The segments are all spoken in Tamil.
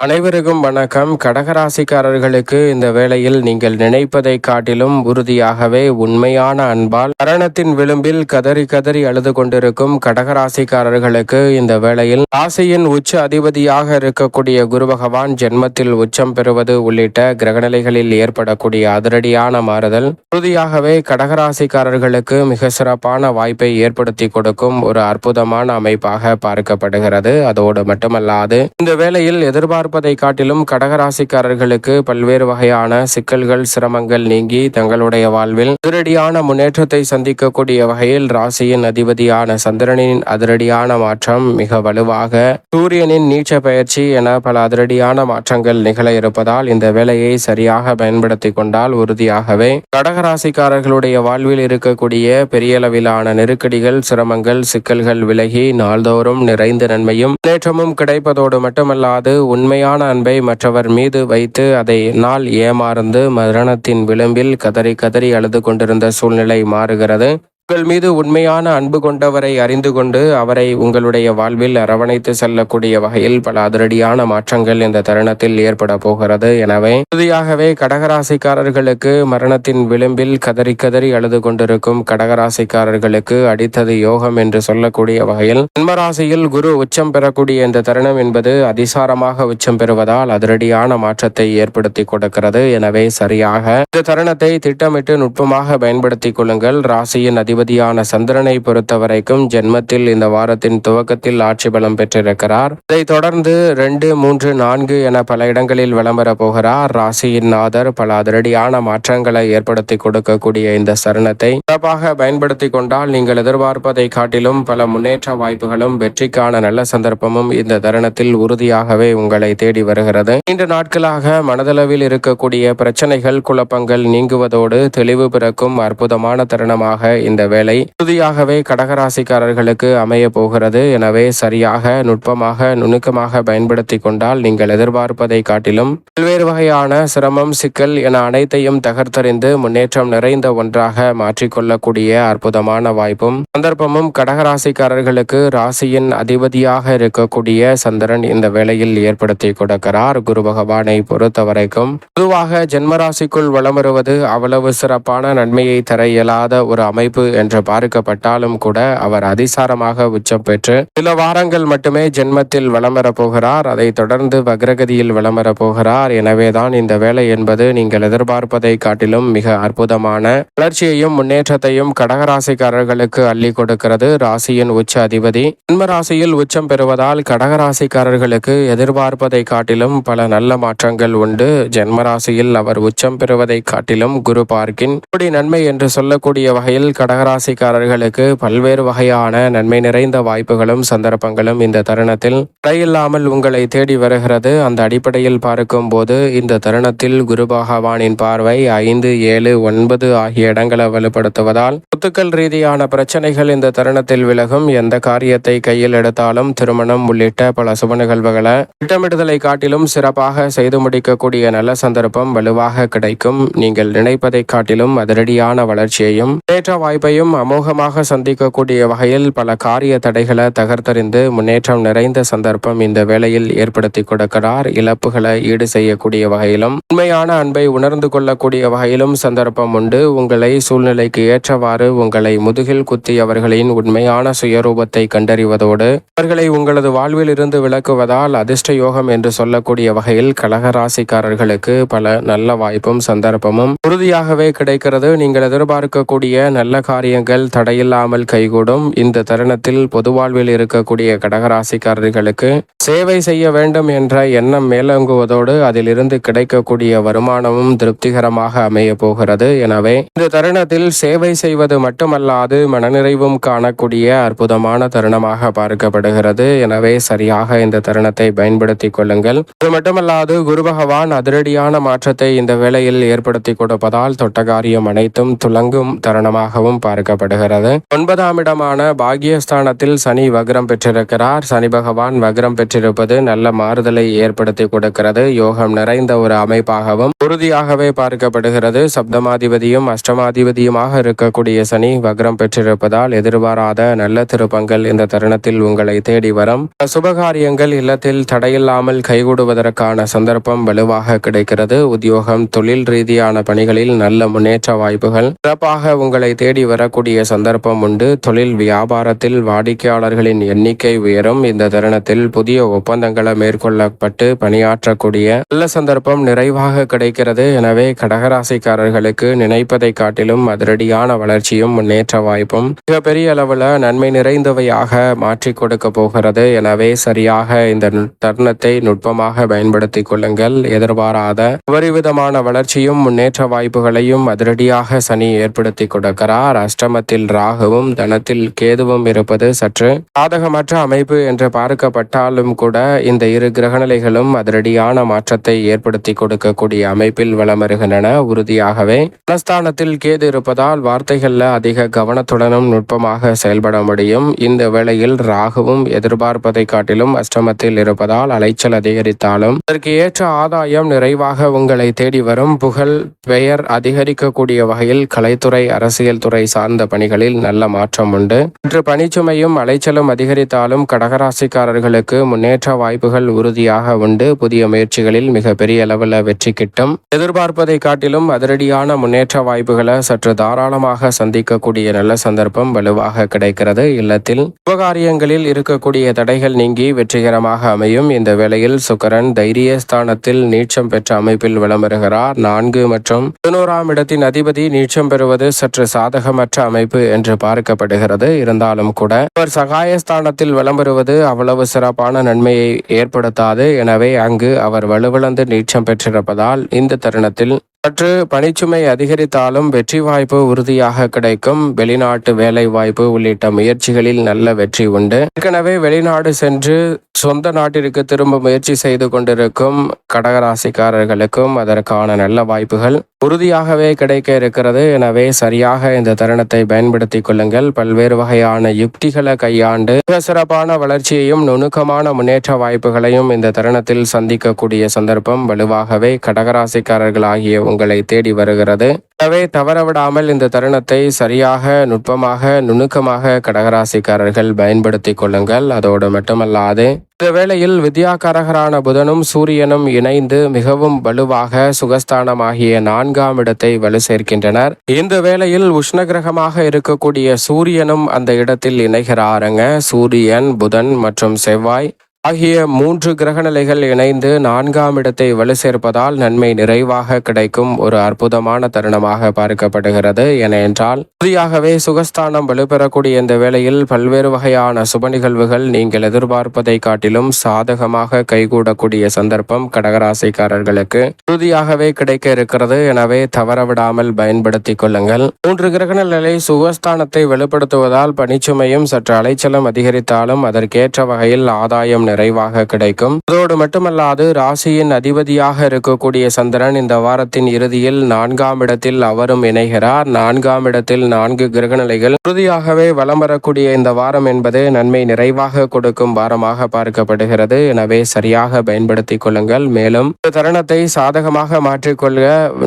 அனைவருக்கும் வணக்கம். கடகராசிக்காரர்களுக்கு இந்த வேளையில் நீங்கள் நினைப்பதை காட்டிலும் உறுதியாகவே உண்மையான அன்பால் மரணத்தின் விளிம்பில் கதறி கதறி அழுது கொண்டிருக்கும் கடகராசிக்காரர்களுக்கு இந்த வேளையில் ராசியின் உச்ச அதிபதியாக இருக்கக்கூடிய குரு பகவான் ஜென்மத்தில் உச்சம் பெறுவது உள்ளிட்ட கிரகநிலைகளில் ஏற்படக்கூடிய அதிரடியான மாறுதல் உறுதியாகவே கடகராசிக்காரர்களுக்கு மிக சிறப்பான வாய்ப்பை ஏற்படுத்தி கொடுக்கும் ஒரு அற்புதமான அமைப்பாக பார்க்கப்படுகிறது. அதோடு மட்டுமல்லாது இந்த வேளையில் எதிர்பார்ப்பு எதிர்பார்ப்பதை காட்டிலும் கடகராசிக்காரர்களுக்கு பல்வேறு வகையான சிக்கல்கள் சிரமங்கள் நீங்கி தங்களுடைய வாழ்வில் அதிரடியான முன்னேற்றத்தை சந்திக்கக்கூடிய வகையில் ராசியின் அதிபதியான சந்திரனின் அதிரடியான மாற்றம் மிக வலுவாக சூரியனின் நீச்ச பயிற்சி என பல அதிரடியான மாற்றங்கள் நிகழ இருப்பதால் இந்த வேலையை சரியாக பயன்படுத்தி கொண்டால் உறுதியாகவே கடகராசிக்காரர்களுடைய வாழ்வில் இருக்கக்கூடிய பெரியளவிலான நெருக்கடிகள் சிரமங்கள் சிக்கல்கள் விலகி நாள்தோறும் நிறைந்த நன்மையும் முன்னேற்றமும் கிடைப்பதோடு மட்டுமல்லாது உண்மை உண்மையான அன்பை மற்றவர் மீது வைத்து அதை நாள் ஏமாறந்து மரணத்தின் விளிம்பில் கதறி கதறி அழுது கொண்டிருந்த சூழ்நிலை மாறுகிறது. உங்கள் மீது உண்மையான அன்பு கொண்டவரை அறிந்து கொண்டு அவரை உங்களுடைய வாழ்வில் அரவணைத்து செல்லக்கூடிய வகையில் பல அதிரடியான மாற்றங்கள் இந்த தருணத்தில் ஏற்பட போகிறது. எனவே இறுதியாகவே கடகராசிக்காரர்களுக்கு மரணத்தின் விளிம்பில் கதறி கதறி அழுது கொண்டிருக்கும் கடகராசிக்காரர்களுக்கு அடித்தது யோகம் என்று சொல்லக்கூடிய வகையில் ஜென்மராசியில் குரு உச்சம் பெறக்கூடிய இந்த தருணம் என்பது அதிசாரமாக உச்சம் பெறுவதால் அதிரடியான மாற்றத்தை ஏற்படுத்தி கொடுக்கிறது. எனவே சரியாக இந்த தருணத்தை திட்டமிட்டு நுட்பமாக பயன்படுத்திக் கொள்ளுங்கள். ராசியின் அதி அதிபதியான சந்திரனை பொறுத்த வரைக்கும் ஜென்மத்தில் இந்த வாரத்தின் துவக்கத்தில் ஆட்சி பலம் பெற்றிருக்கிறார். இதைத் தொடர்ந்து ரெண்டு மூன்று நான்கு என பல இடங்களில் விளம்பர போகிறார். ராசியின் நாதர் பல அதிரடியான மாற்றங்களை ஏற்படுத்தி கொடுக்கக்கூடிய இந்த சரணத்தை சிறப்பாக பயன்படுத்தி கொண்டால் நீங்கள் எதிர்பார்ப்பதை காட்டிலும் பல முன்னேற்ற வாய்ப்புகளும் வெற்றிக்கான நல்ல சந்தர்ப்பமும் இந்த தருணத்தில் உறுதியாகவே உங்களை தேடி வருகிறது. நீண்ட நாட்களாக மனதளவில் இருக்கக்கூடிய பிரச்சனைகள் குழப்பங்கள் நீங்குவதோடு தெளிவு பிறக்கும் அற்புதமான தருணமாக இந்த வேலை. உறுதியாகவே கடகராசிக்காரர்களுக்கு அமைய போகிறது. எனவே சரியாக நுட்பமாக நுணுக்கமாக பயன்படுத்தி கொண்டால் நீங்கள் எதிர்பார்ப்பதை காட்டிலும் பல்வேறு வகையான சிரமம் சிக்கல் என அனைத்தையும் தகர்த்தறிந்து முன்னேற்றம் நிறைந்த ஒன்றாக மாற்றிக்கொள்ளக்கூடிய அற்புதமான வாய்ப்பும் சந்தர்ப்பமும் கடகராசிக்காரர்களுக்கு ராசியின் அதிபதியாக இருக்கக்கூடிய சந்திரன் இந்த வேளையில் ஏற்படுத்தி கொடுக்கிறார். குரு பகவானை பொறுத்த வரைக்கும் பொதுவாக ஜென்மராசிக்குள் வளம் வருவது அவ்வளவு சிறப்பான நன்மையை தர இயலாத ஒரு அமைப்பு என்று பார்க்கப்பட்டாலும் கூட அவர் அதிசாரமாக உச்சம் பெற்று சில வாரங்கள் மட்டுமே ஜென்மத்தில் வளம் போகிறார். அதைத் தொடர்ந்து வக்ரகதியில் வளம் போகிறார். எனவேதான் இந்த வேலை என்பது நீங்கள் எதிர்பார்ப்பதை காட்டிலும் மிக அற்புதமான வளர்ச்சியையும் முன்னேற்றத்தையும் கடகராசிக்காரர்களுக்கு அள்ளி கொடுக்கிறது. ராசியின் உச்ச அதிபதி ஜென்மராசியில் உச்சம் பெறுவதால் கடகராசிக்காரர்களுக்கு எதிர்பார்ப்பதை காட்டிலும் பல நல்ல மாற்றங்கள் உண்டு. ஜென்மராசியில் அவர் உச்சம் பெறுவதை காட்டிலும் குரு பார்க்கின் நன்மை என்று சொல்லக்கூடிய வகையில் கடக ராசிக்காரர்களுக்கு பல்வேறு வகையான நன்மை நிறைந்த வாய்ப்புகளும் சந்தர்ப்பங்களும் இந்த தருணத்தில் தடையில்லாமல் உங்களை தேடி வருகிறது. அந்த அடிப்படையில் பார்க்கும் போது இந்த தருணத்தில் குரு பகவானின் பார்வை ஐந்து ஏழு ஒன்பது ஆகிய இடங்களை வலுப்படுத்துவதால் சொத்துக்கள் ரீதியான பிரச்சனைகள் இந்த தருணத்தில் விலகும். எந்த காரியத்தை கையில் எடுத்தாலும் திருமணம் உள்ளிட்ட பல சுப நிகழ்வுகளை திட்டமிடுதலை காட்டிலும் சிறப்பாக செய்து முடிக்கக்கூடிய நல்ல சந்தர்ப்பம் வலுவாக கிடைக்கும். நீங்கள் நினைப்பதை காட்டிலும் அதிரடியான வளர்ச்சியையும் ஏற்ற வாய்ப்பு எதிரிகளையும் அமோகமாக சந்திக்கக்கூடிய வகையில் பல காரிய தடைகளை தகர்த்தறிந்து முன்னேற்றம் நிறைந்த சந்தர்ப்பம் இந்த வேளையில் ஏற்படுத்தி கொடுக்கிறார். இழப்புகளை ஈடு செய்யக்கூடிய வகையிலும் உண்மையான அன்பை உணர்ந்து கொள்ளக்கூடிய வகையிலும் சந்தர்ப்பம் உண்டு. உங்களை சூழ்நிலைக்கு ஏற்றவாறு உங்களை முதுகில் குத்தி அவர்களின் உண்மையான சுயரூபத்தை கண்டறிவதோடு அவர்களை உங்களது வாழ்வில் இருந்து விளக்குவதால் அதிர்ஷ்ட யோகம் என்று சொல்லக்கூடிய வகையில் கழகராசிக்காரர்களுக்கு பல நல்ல வாய்ப்பும் சந்தர்ப்பமும் உறுதியாகவே கிடைக்கிறது. நீங்கள் எதிர்பார்க்கக்கூடிய நல்ல காரிய காரியங்கள் தடையில்லாமல் கைகூடும். இந்த தருணத்தில் பொதுவாழ்வில் இருக்கக்கூடிய கடகராசிக்காரர்களுக்கு சேவை செய்ய வேண்டும் என்ற எண்ணம் மேலோங்குவதோடு அதிலிருந்து கிடைக்கக்கூடிய வருமானமும் திருப்திகரமாக அமைய போகிறது. எனவே இந்த தருணத்தில் சேவை செய்வது மட்டுமல்லாது மனநிறைவும் காணக்கூடிய அற்புதமான தருணமாக பார்க்கப்படுகிறது. எனவே சரியாக இந்த தருணத்தை பயன்படுத்திக் கொள்ளுங்கள். அது மட்டுமல்லாது குரு பகவான் அதிரடியான மாற்றத்தை இந்த வேளையில் ஏற்படுத்தி கொடுப்பதால் தொட்டகாரியம் அனைத்தும் துலங்கும் தருணமாகவும் பார்க்கப்படுகிறது. ஒன்பதாம் இடமான பாகியஸ்தானத்தில் சனி வக்ரம் பெற்றிருக்கிறார். சனி பகவான் வக்ரம் பெற்றிருப்பது நல்ல மாறுதலை ஏற்படுத்தி கொடுக்கிறது. யோகம் நிறைந்த ஒரு அமைப்பாகவும் உறுதியாகவே பார்க்கப்படுகிறது. சப்தமாதிபதியும் அஷ்டமாதிபதியுமாக இருக்கக்கூடிய சனி வக்ரம் பெற்றிருப்பதால் எதிர்பாராத நல்ல திருப்பங்கள் இந்த தருணத்தில் உங்களை தேடி வரும். சுபகாரியங்கள் இல்லத்தில் தடையில்லாமல் கைகூடுவதற்கான சந்தர்ப்பம் வலுவாக கிடைக்கிறது. உத்தியோகம் தொழில் ரீதியான பணிகளில் நல்ல முன்னேற்ற வாய்ப்புகள். சிறப்பாக உங்களை தேடி வரக்கூடிய சந்தர்ப்பம் உண்டு. தொழில் வியாபாரத்தில் வாடிக்கையாளர்களின் எண்ணிக்கை உயரும். இந்த தருணத்தில் புதிய ஒப்பந்தங்களை மேற்கொள்ளப்பட்டு பணியாற்றக்கூடிய நல்ல சந்தர்ப்பம் நிறைவாக கிடைக்கும் இருக்கிறது. எனவே கடகராசிக்காரர்களுக்கு நினைப்பதை காட்டிலும் அதிரடியான வளர்ச்சியும் முன்னேற்ற வாய்ப்பும் மிகப்பெரிய அளவில் நன்மை நிறைந்தவையாக மாற்றி கொடுக்க போகிறது. எனவே சரியாக இந்த தருணத்தை நுட்பமாக பயன்படுத்திக் கொள்ளுங்கள். எதிர்பாராத ஒருவிதமான வளர்ச்சியும் முன்னேற்ற வாய்ப்புகளையும் அதிரடியாக சனி ஏற்படுத்தி கொடுக்கிறார். அஷ்டமத்தில் ராகுவும் தனத்தில் கேதுவும் இருப்பது சற்று சாதகமற்ற அமைப்பு என்று பார்க்கப்பட்டாலும் கூட இந்த இரு கிரகநிலைகளும் அதிரடியான மாற்றத்தை ஏற்படுத்தி கொடுக்கக்கூடிய அமைப்பு வலம் வளமருகின்றன உறுதியாகவே மனஸ்தானத்தில் கேது இருப்பதால் வார்த்தைகள்ல அதிக கவனத்துடனும் நுட்பமாக செயல்பட முடியும். இந்த வேளையில் ராகுவும் எதிர்பார்ப்பதை காட்டிலும் அஷ்டமத்தில் இருப்பதால் அலைச்சல் அதிகரித்தாலும் அதற்கு ஏற்ற ஆதாயம் நிறைவாக உங்களை தேடி வரும். புகழ் பெயர் அதிகரிக்கக்கூடிய வகையில் கலைத்துறை அரசியல் துறை சார்ந்த பணிகளில் நல்ல மாற்றம் உண்டு. இன்று பணிச்சுமையும் அலைச்சலும் அதிகரித்தாலும் கடகராசிக்காரர்களுக்கு முன்னேற்ற வாய்ப்புகள் உறுதியாக உண்டு. புதிய முயற்சிகளில் மிக பெரிய அளவில் வெற்றி கிட்டும். எதிர்பார்ப்பதை காட்டிலும் அதிரடியான முன்னேற்ற வாய்ப்புகளை சற்று தாராளமாக சந்திக்கக்கூடிய நல்ல சந்தர்ப்பம் வலுவாக கிடைக்கிறது. இல்லத்தில் உபகாரியங்களில் இருக்கக்கூடிய தடைகள் நீங்கி வெற்றிகரமாக அமையும். இந்த வேளையில் சுக்கரன் தைரிய ஸ்தானத்தில் நீச்சம் பெற்ற அமைப்பில் வலம் வருகிறார். நான்கு மற்றும் பதினோராம் இடத்தின் அதிபதி நீச்சம் பெறுவது சற்று சாதகமற்ற அமைப்பு என்று பார்க்கப்படுகிறது. இருந்தாலும் கூட அவர் சகாயஸ்தானத்தில் வலம் வருவது அவ்வளவு சிறப்பான நன்மையை ஏற்படுத்தாது. எனவே அங்கு அவர் வலுவிழந்து நீச்சம் பெற்றிருப்பதால் இந்த தருணத்தில் சற்று பணிச்சுமை அதிகரித்தாலும் வெற்றி வாய்ப்பு உறுதியாக கிடைக்கும். வெளிநாட்டு வேலை வாய்ப்பு உள்ளிட்ட முயற்சிகளில் நல்ல வெற்றி உண்டு. ஏற்கனவே வெளிநாடு சென்று சொந்த நாட்டிற்கு திரும்ப முயற்சி செய்து கொண்டிருக்கும் கடகராசிக்காரர்களுக்கும் அதற்கான நல்ல வாய்ப்புகள் உறுதியாகவே கிடைக்க இருக்கிறது. எனவே சரியாக இந்த தருணத்தை பயன்படுத்திக் கொள்ளுங்கள். பல்வேறு வகையான யுக்திகளை கையாண்டு மிக சிறப்பான வளர்ச்சியையும் நுணுக்கமான முன்னேற்ற வாய்ப்புகளையும் இந்த தருணத்தில் சந்திக்கக்கூடிய சந்தர்ப்பம் வலுவாகவே கடகராசிக்காரர்கள் ஆகியவை உங்களை தேடி வருகிறது. எனவே தவறவிடாமல் இந்த தருணத்தை சரியாக நுட்பமாக நுணுக்கமாக கடகராசிக்காரர்கள் பயன்படுத்திக் கொள்ளுங்கள். அதோடு மட்டுமல்லாது இந்த வேளையில் வித்யாகாரகரான புதனும் சூரியனும் இணைந்து மிகவும் வலுவாக சுகஸ்தானமாகிய நான்காம் இடத்தை வலு சேர்க்கின்றனர். இந்த வேளையில் உஷ்ணகிரகமாக இருக்கக்கூடிய சூரியனும் அந்த இடத்தில் இணைகிறாருங்க. சூரியன் புதன் மற்றும் செவ்வாய். ஆகிய மூன்று கிரகநிலைகள் இணைந்து நான்காம் இடத்தை வலு சேர்ப்பதால் நன்மை நிறைவாக கிடைக்கும் ஒரு அற்புதமான தருணமாக பார்க்கப்படுகிறது. என என்றால் உறுதியாகவே சுகஸ்தானம் வலுப்பெறக்கூடிய இந்த வேளையில் பல்வேறு வகையான சுப நிகழ்வுகள் நீங்கள் எதிர்பார்ப்பதை காட்டிலும் சாதகமாக கைகூடக்கூடிய சந்தர்ப்பம் கடகராசிக்காரர்களுக்கு உறுதியாகவே கிடைக்க இருக்கிறது. எனவே தவறவிடாமல் பயன்படுத்திக் கொள்ளுங்கள். மூன்று கிரகநிலை சுகஸ்தானத்தை வெளிப்படுத்துவதால் பணிச்சுமையும் சற்று அலைச்சலும் அதிகரித்தாலும் அதற்கேற்ற வகையில் ஆதாயம் நிறைவாக கிடைக்கும். அதோடு மட்டுமல்லாது ராசியின் அதிபதியாக இருக்கக்கூடிய சந்திரன் இந்த வாரத்தின் இறுதியில் நான்காம் இடத்தில் அவரும் இணைகிறார். நான்காம் இடத்தில் நான்கு கிரகநிலைகள் உறுதியாகவே வலம் வரக்கூடிய இந்த வாரம் என்பது நன்மை நிறைவாக கொடுக்கும் வாரமாக பார்க்கப்படுகிறது. எனவே சரியாக பயன்படுத்திக் கொள்ளுங்கள். மேலும் இந்த தருணத்தை சாதகமாக மாற்றிக்கொள்ள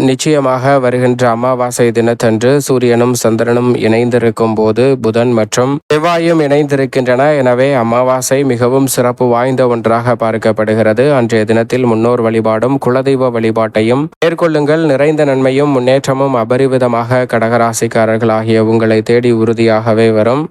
நிச்சயமாக வருகின்ற அமாவாசை தினத்தன்று சூரியனும் சந்திரனும் இணைந்திருக்கும் போது புதன் மற்றும் செவ்வாயும் இணைந்திருக்கின்றன. எனவே அமாவாசை மிகவும் சிறப்பு வாய்ந்த ஒன்றாக பார்க்கப்படுகிறது. அன்றைய தினத்தில் முன்னோர் வழிபாடும் குலதெய்வ வழிபாட்டையும் மேற்கொள்ளுங்கள். நிறைந்த நன்மையும் முன்னேற்றமும் அபரிவிதமாக கடகராசிக்காரர்களாகிய உங்களை தேடி உறுதியாகவே வரும்.